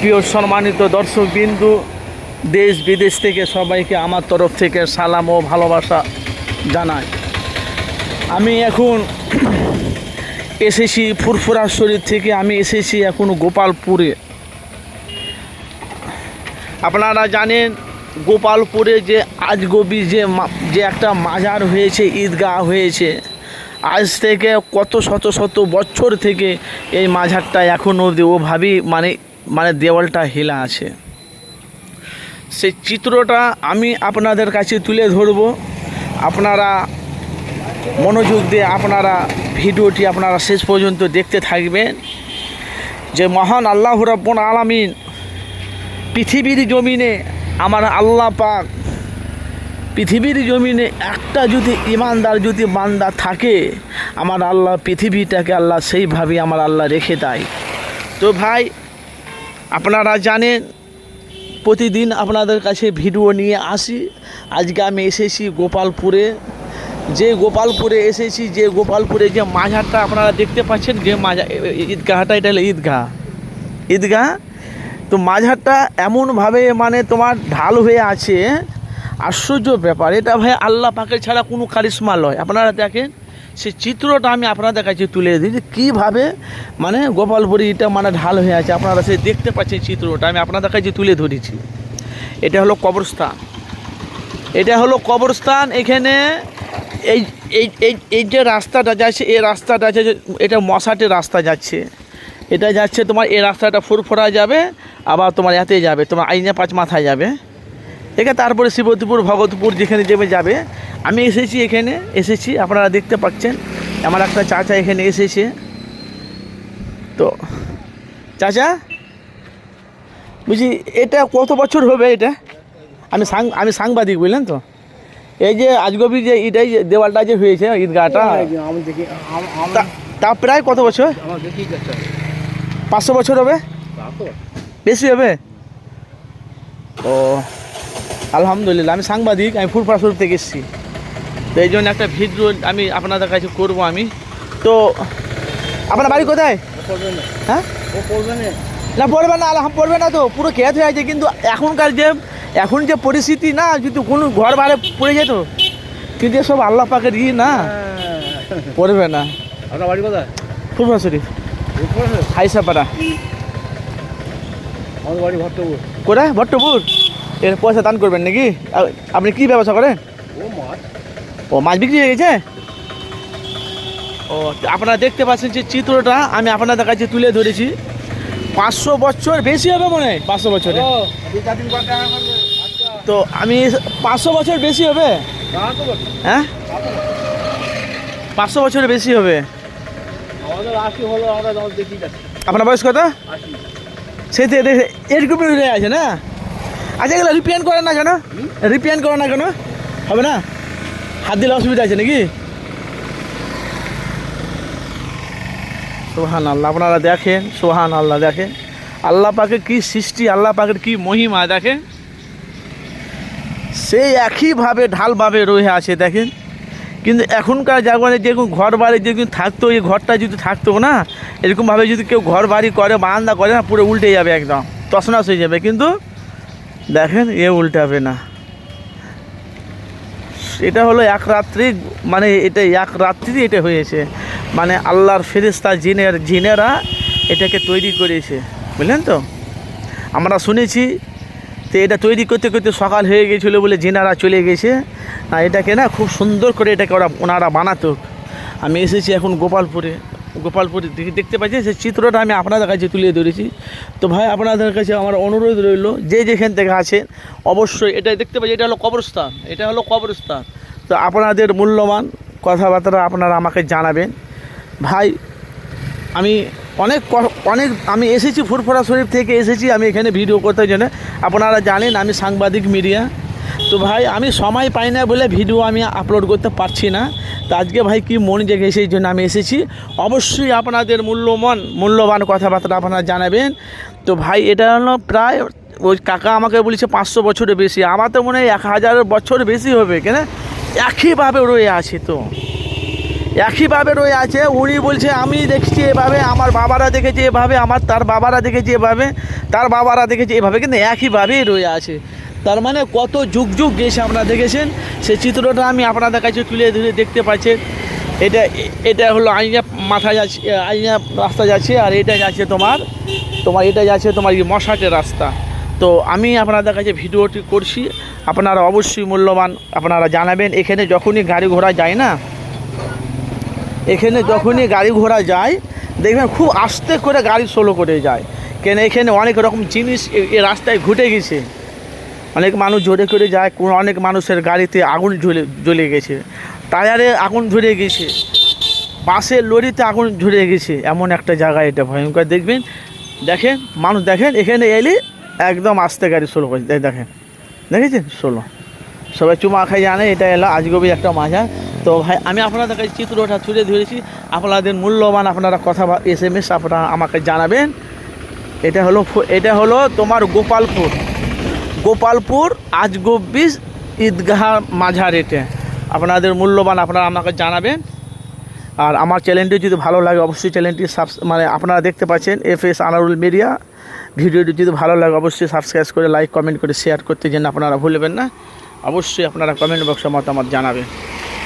প্রিয় সম্মানিত দর্শক বিন্দু দেশ বিদেশ থেকে সবাইকে আমার তরফ থেকে সালাম ও ভালোবাসা জানাই। আমি এখন এসেছি ফুরফুরা শরীর থেকে, আমি এসেছি এখন গোপালপুরে। আপনারা জানেন, গোপালপুরে যে আজগবি যে যে একটা মাজার হয়েছে, ঈদগাহ হয়েছে, আজ থেকে কত শত শত বছর থেকে এই মাজারটা এখন অবধি ওভাবেই মানে মানে দেওয়ালটা হেলা আছে। সেই চিত্রটা আমি আপনাদের কাছে তুলে ধরব। আপনারা মনোযোগ দিয়ে আপনারা ভিডিওটি আপনারা শেষ পর্যন্ত দেখতে থাকবেন। যে মহান আল্লাহ রব্বন আলামিন পৃথিবীর জমিনে আমার আল্লাহ পাক পৃথিবীর জমিনে একটা যদি ইমানদার যদি বান্দা থাকে, আমার আল্লাহ পৃথিবীটাকে আল্লাহ সেইভাবে আমার আল্লাহ রেখে দেয়। তো ভাই আপনারা জানেন, প্রতিদিন আপনাদের কাছে ভিডিও নিয়ে আসি। আজকে আমি এসেছি গোপালপুরে। যে গোপালপুরে এসেছি, যে গোপালপুরে যে মাঝারটা আপনারা দেখতে পাচ্ছেন, যে মাঝা ঈদগাহটা, এটা হলো ঈদগাহ। ঈদগাহ? তো মাঝারটা এমনভাবে মানে তোমার ঢাল হয়ে আছে। আশ্চর্য ব্যাপার। এটা ভাই আল্লাহ পাকের ছাড়া কোনো কারিশ্মা লয়। আপনারা দেখেন সেই চিত্রটা আমি আপনাদের কাছে তুলে দিই যে কীভাবে মানে গোপালপুরি এটা মানে ঢাল হয়ে আছে। আপনারা সেই দেখতে পাচ্ছেন চিত্রটা, আমি আপনাদের কাছে তুলে ধরেছি। এটা হলো কবরস্থান। এটা হলো কবরস্থান, এখানে এই এই এই এই যে রাস্তাটা যাচ্ছে, এই রাস্তাটা আছে এটা মশাটের রাস্তা যাচ্ছে। এটা যাচ্ছে তোমার, এই রাস্তাটা ফুরফুরা যাবে, আবার তোমার এতে যাবে, তোমার আইনে পাঁচ মাথায় যাবে। ঠিক আছে তারপরে শিবতীপুর ভগতপুর যেখানে যাবে যাবে। আমি এসেছি এখানে এসেছি আপনারা দেখতে পাচ্ছেন। আমার একটা চাচা এখানে এসেছে। তো চাচা বুঝি এটা কত বছর হবে এটা? আমি সাং আমি সাংবাদিক বুঝলেন তো? এই যে আজগবি যে এটাই যে দেওয়ালটা যে হয়েছে ঈদগাহটা তা- প্রায় কত বছর? পাঁচশো বছর হবে? বেশি হবে? ও আলহামদুলিল্লাহ আমি সাংবাদিক আমি ফুরফুরা শরীফ থেকে এসেছি। তো এই জন্য একটা ভিডিও আমি আপনাদের কাছে করব আমি। তো আপনার বাড়ি কোথায়? ও না। হ্যাঁ? ও না। না পড়বে না আলহাম পড়বে না তো। পুরো খেত হয়ে আছে কিন্তু এখনকার যে এখন যে পরিস্থিতি না যদি কোনো ঘর বাড়ে পড়ে যেত কিন্তু সব আল্লাহ পাকের ই না। পড়বে না। আপনার বাড়ি কোথায়? ফুরফুরা শরীফ। হাইসাপাড়া। আমাদের বাড়ি ভট্টপুর। কোথায়? ভট্টপুর? এর পয়সা দান করবেন নাকি? আপনি কি ব্যবসা করেন? ও মাছ। ও মাছ বিক্রি হয়ে গেছে? ও আপনারা দেখতে পাচ্ছেন যে চিত্রটা আমি আপনাদের কাছে তুলে ধরেছি। পাঁচশো বছর বেশি হবে মনে হয় পাঁচশো বছরে। আচ্ছা। তো আমি পাঁচশো বছর বেশি হবে। হ্যাঁ। পাঁচশো বছরের বেশি হবে। আপনার বয়স কত? দেখে এরকম আছে না? আচ্ছা এগুলো রিপেয়ার করে না কেন? রিপেয়ার করে না কেন? হবে না? হাত দিলে অসুবিধা আছে নাকি? সোহান আল্লাহ আপনারা দেখেন সোহান আল্লাহ দেখেন। আল্লাহ পাকের কী সৃষ্টি, আল্লাহ পাকের কী মহিমা দেখেন? সেই একইভাবে ঢালভাবে রয়ে আছে দেখেন। কিন্তু এখনকার জাগরণে যেরকম ঘর বাড়ি যেরকম থাকতো, এই ঘরটা যদি থাকতো না, এরকমভাবে যদি কেউ ঘর বাড়ি করে, বারান্দা করে না, পুরো উল্টে যাবে একদম তসনাস হয়ে যাবে। কিন্তু দেখেন, এ উল্টাবে না। এটা হলো এক রাত্রি মানে এটা এক রাত্রি এটা হয়েছে। মানে আল্লাহর ফেরিস্তা জিনের, জিনেরা এটাকে তৈরি করেছে। বুঝলেন তো? আমরা শুনেছি তো এটা তৈরি করতে করতে সকাল হয়ে গেছিল বলে জিনারা চলে গেছে। আর এটাকে না খুব সুন্দর করে এটাকে ওরা, ওনারা বানাতো। আমি এসেছি এখন গোপালপুরে। গোপালপুরে দেখে, দেখতে পাচ্ছি সেই চিত্রটা আমি আপনাদের কাছে তুলে ধরেছি। তো ভাই, আপনাদের কাছে আমার অনুরোধ রইল, যে যেখান থেকে আছে অবশ্যই এটা দেখতে পাচ্ছি এটা হলো কবরস্থান, এটা হলো কবরস্থান। তো আপনাদের মূল্যবান কথাবার্তা আপনারা আমাকে জানাবেন। ভাই, আমি অনেক অনেক, আমি এসেছি ফুরফুরা শরীফ থেকে এসেছি, আমি এখানে ভিডিও করতে জন্য। আপনারা জানেন আমি সাংবাদিক মিডিয়া। তো ভাই, আমি সময় পাই না বলে ভিডিও আমি আপলোড করতে পারছি না। তো আজকে ভাই কি মন জেগে সেই জন্য আমি এসেছি। অবশ্যই আপনাদের মূল্যবান মূল্যবান কথাবার্তা আপনারা জানাবেন। তো ভাই, এটা হলো প্রায়, ওই কাকা আমাকে বলেছে পাঁচশো বছরের বেশি। আমার তো মনে হয় এক হাজার বছর বেশি হবে, কেন? একইভাবে রয়ে আছে তো। একইভাবে রয়ে আছে, উনি বলছে, আমি দেখছি এভাবে, আমার বাবারা দেখেছে এভাবে, আমার তার বাবারা দেখেছে এভাবে, তার বাবারা দেখেছে এভাবে। কিন্তু একইভাবেই রয়ে আছে। তার মানে কত যুগ যুগ গেছে আপনারা দেখেছেন। সেই চিত্রটা আমি আপনাদের কাছে তুলে ধরে দেখতে পাচ্ছেন এটা এটা হলো আইনা মাথা যাচ্ছে, আইনা রাস্তা যাচ্ছে, আর এটা যাচ্ছে তোমার তোমার, এটা যাচ্ছে তোমার মশাটের রাস্তা। তো আমি আপনাদের কাছে ভিডিওটি করছি। আপনারা অবশ্যই মূল্যবান আপনারা জানাবেন। এখানে যখনই গাড়ি ঘোড়া যায় না, এখানে যখনই গাড়ি ঘোড়া যায়, দেখবেন খুব আস্তে করে গাড়ি সোলো করে যায়। কেন এখানে অনেক রকম জিনিস এ- রাস্তায় ঘটে গেছে। অনেক মানুষ জোরে করে যায়, কোন অনেক মানুষের গাড়িতে আগুন জ্বলে জ্বলে গেছে। টায়ারে আগুন ধরে গেছে। বাসের লরিতে আগুন ধরে গেছে। এমন একটা জায়গা এটা ভয়ঙ্কর। দেখবেন, দেখেন, মানুষ দেখেন, এখানে এলে একদম আস্তে গাড়ি স্লো এই দেখেন, দেখেছেন? স্লো সবাই চুমা খাই জানে, এটা এলো আজগবি একটা মাজার তো ভাই, আমি আপনাদের কাছে চিত্রটা তুলে ধরেছি। আপনাদের মূল্যবান আপনারা কথা এস এম এস আপনারা আমাকে জানাবেন। এটা হলো এটা হলো তোমার গোপালপুর। গোপালপুর আজগব্বি ঈদগাহ মাঝার এটা আপনাদের মূল্যবান আপনারা আমাকে জানাবেন। আর আমার চ্যানেলটি যদি ভালো লাগে, অবশ্যই চ্যানেলটি সাবস মানে আপনারা দেখতে পাচ্ছেন এফ এস আনারুল মিডিয়া ভিডিওটি যদি ভালো লাগে, অবশ্যই সাবস্ক্রাইব করে লাইক কমেন্ট করে শেয়ার করতে যেন আপনারা ভুলবেন না। অবশ্যই আপনারা কমেন্ট বক্সে মতামত জানাবেন।